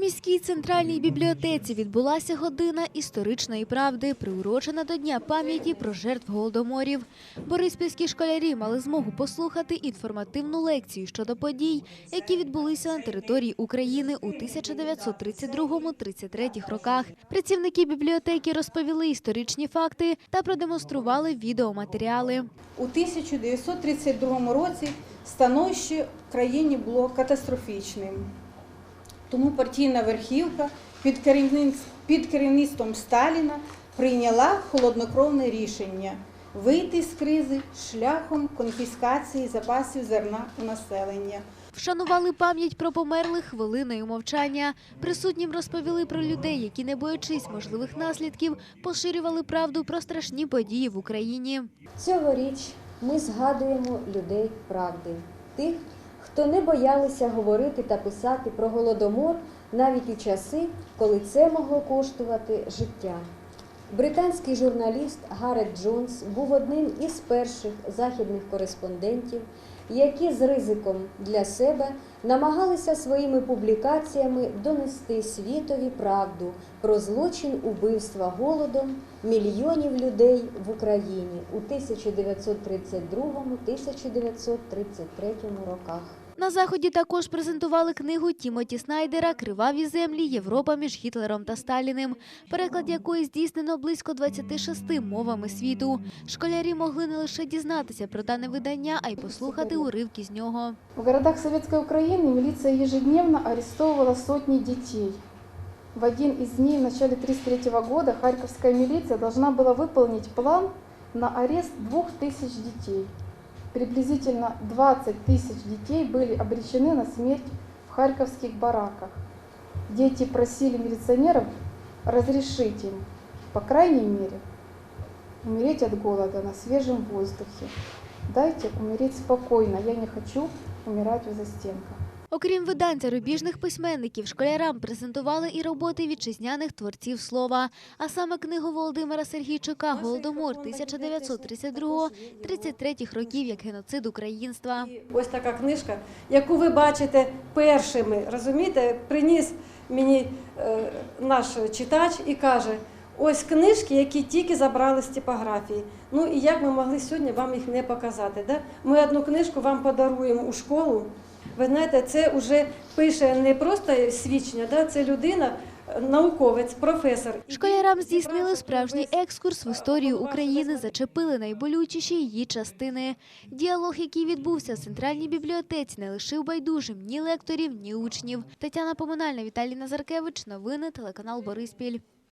міській центральній бібліотеці відбулася година історичної правди, приурочена до Дня пам'яті про жертв голодоморів. Бориспільські школярі мали змогу послухати інформативну лекцію щодо подій, які відбулися на території України у 1932-33 роках. Працівники бібліотеки розповіли історичні факти та продемонстрували відеоматеріали. У 1932 році становище в країні було катастрофічним. Тому партійна верхівка під керівництвом, під керівництвом Сталіна прийняла холоднокровне рішення вийти з кризи шляхом конфіскації запасів зерна у населення. Вшанували пам'ять про померлих хвилиною мовчання. Присутнім розповіли про людей, які, не боячись можливих наслідків, поширювали правду про страшні події в Україні. Цьогоріч ми згадуємо людей правди, тих, хто не боялися говорити та писати про голодомор навіть у часи, коли це могло коштувати життя. Британський журналіст Гарет Джонс був одним із перших західних кореспондентів, які з ризиком для себе намагалися своїми публікаціями донести світові правду про злочин убивства голодом мільйонів людей в Україні у 1932-1933 роках. На заході також презентували книгу Тімоті Снайдера Криваві землі Європа між Гітлером та Сталіним, переклад якої здійснено близько 26 мовами світу. Школярі могли не лише дізнатися про дане видання, а й послухати уривки з нього. В городах Советской Украины милиция ежедневно арестовывала сотни детей. В один из дней в начале 1933 года Харьковская милиция должна была выполнить план на арест 2000 детей. Приблизительно 20 тысяч детей были обречены на смерть в харьковских бараках. Дети просили милиционеров разрешить им, по крайней мере, умереть от голода на свежем воздухе. Дайте умереть спокойно, я не хочу умирать в застенках. Окрім видань зарубіжних письменників, школярам презентували і роботи вітчизняних творців слова, а саме книгу Володимира Сергійчука Голодомор 1932-33 років як геноцид українства. Ось така книжка, яку ви бачите першими. Розумієте, приніс мені е, наш читач і каже: ось книжки, які тільки забрали з типографії. Ну і як ми могли сьогодні вам їх не показати? Да? Ми одну книжку вам подаруємо у школу. Ви знаєте, це вже пише не просто свідчення, да? це людина, науковець, професор. Школярам здійснили справжній екскурс в історію України, зачепили найболючіші її частини. Діалог, який відбувся в центральній бібліотеці, не лишив байдужим ні лекторів, ні учнів. Тетяна Поминальна, Віталій Назаркевич. Новини телеканал Бориспіль.